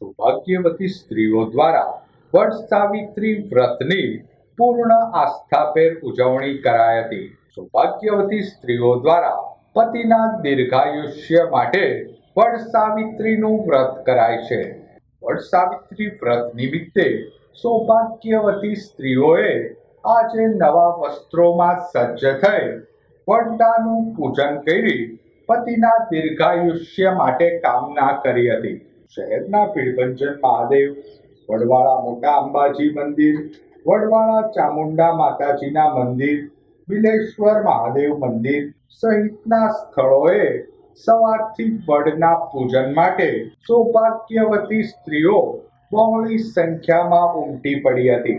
સૌભાગ્યવતી સ્ત્રીઓ દ્વારા વડ સાવિત્રી વ્રતની પૂર્ણ આસ્થાપેર ઉજવણી કરાઈ હતી. સૌભાગ્યવતી સ્ત્રીઓ દ્વારા પતિના દીર્ઘાયુષ્ય માટે વડ સાવિત્રીનું વ્રત કરાય છે. વડ સાવિત્રી વ્રત નિમિત્તે સૌભાગ્યવતી સ્ત્રીઓએ આજે નવા વસ્ત્રોમાં સજ્જ થઈ વડદાનું પૂજન કરી પતિના દીર્ઘાયુષ્ય માટે કામના કરી હતી. શહેરના પીળભંજન મહાદેવ, વડવાળા મોટા અંબાજી મંદિર, વડવાળા ચામુંડા માતાજીના મંદિર, બિલેશ્વર મહાદેવ મંદિર સહિતના સ્થળોએ સવારથી વડના પૂજન માટે સૌભાગ્યવતી સ્ત્રીઓ બહોળી સંખ્યામાં ઉમટી પડી હતી.